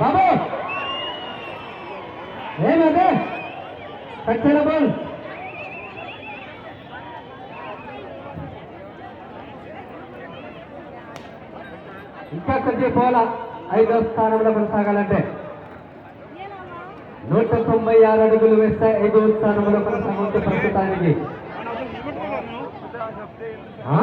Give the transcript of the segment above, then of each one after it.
బాబు ఏమదే కచ్చల ball. ఇంకా కొద్ది పోలా ఐదో స్థానంలో కొనసాగాలంటే. నూట తొంభై ఆరు అడుగులు వేస్తే ఐదో స్థానంలో కొనసాగుతుంది ప్రస్తుతానికి. ఆ?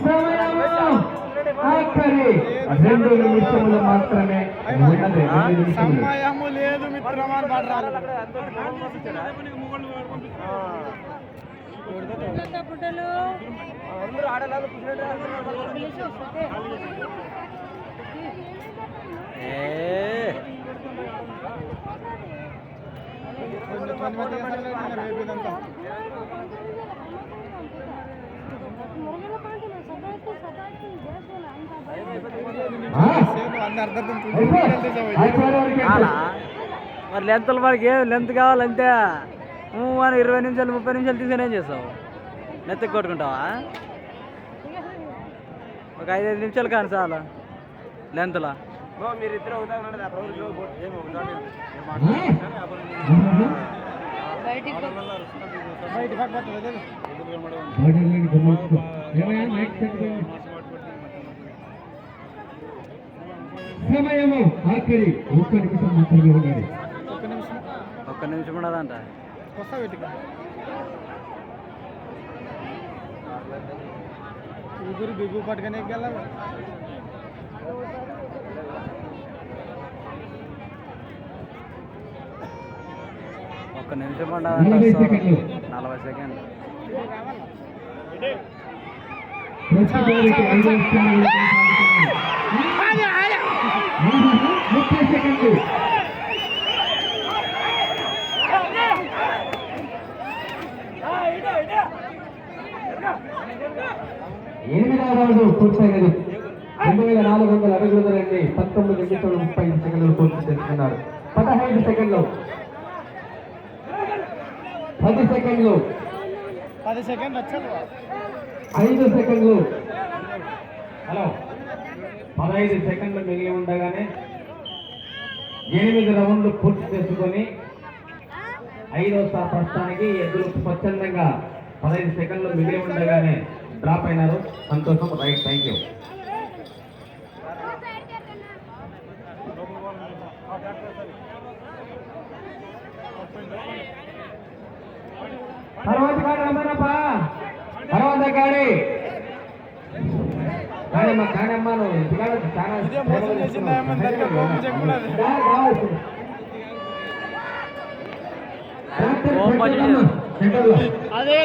సమయము. ఆఖరి రెండు నిమిషములు మాత్రమే. ఉన్నది రెండు నిమిషములు. సమయము లేదు మిత్రమా అని పాడరాలు మరి లెంత్ మనకి ఏ లెంత్ కావాలంతే నువ్వు అని ఇరవై నిమిషాలు ముప్పై నిమిషాలు తీసుకొని ఏం చేస్తావు? నెత్తకి కొట్టుకుంటావా? ఒక ఐదైదు నిమిషాలు కానీ చాలా లెంత్లో బయటికి బయట పట్టుకోలేదు బయటకు గమనించుకో. ఏమయ్యా, మైక్ పెట్టుకో. సమయము ఆఖరి. ఒక్క నిమిషం మాత్రమే ఉన్నది ఒక్క నిమిషం. ఒక్క నిమిషం ఉండదంట. వస్తా వీటికి ఊపిరి బిగ్గు పట్టుకొని వెళ్ళాలి ఒక్క నిమిషం నలభై. ఆహా, ముప్పై సెకండ్లు. ఎనిమిదవ రౌండ్ పూర్తయినది. రెండు వేల నాలుగు వందల అడుగుల నుండి పంతొమ్మిది నిమిషాలు ముప్పై సెకండ్లు పూర్తి చేసుకున్నారు పదహైదు సెకండ్లు. పది సెకండ్లు. పది సెకండ్ ఐదు సెకండ్లు. హలో. పదహైదు సెకండ్లు మిగిలి ఉండగానే ఎనిమిది రౌండ్లు పూర్తి చేసుకొని ఐదో ప్రస్తుతానికి ఎద్దులు స్వచ్ఛందంగా పదహైదు సెకండ్లు మిగిలి ఉండగానే డ్రాప్ అయినారు. సంతోషం. రైట్ థ్యాంక్ యూ రావచ్చు. డాక్టర్ కోపం పెట్టమ్మా, సెంటర్లో. అదే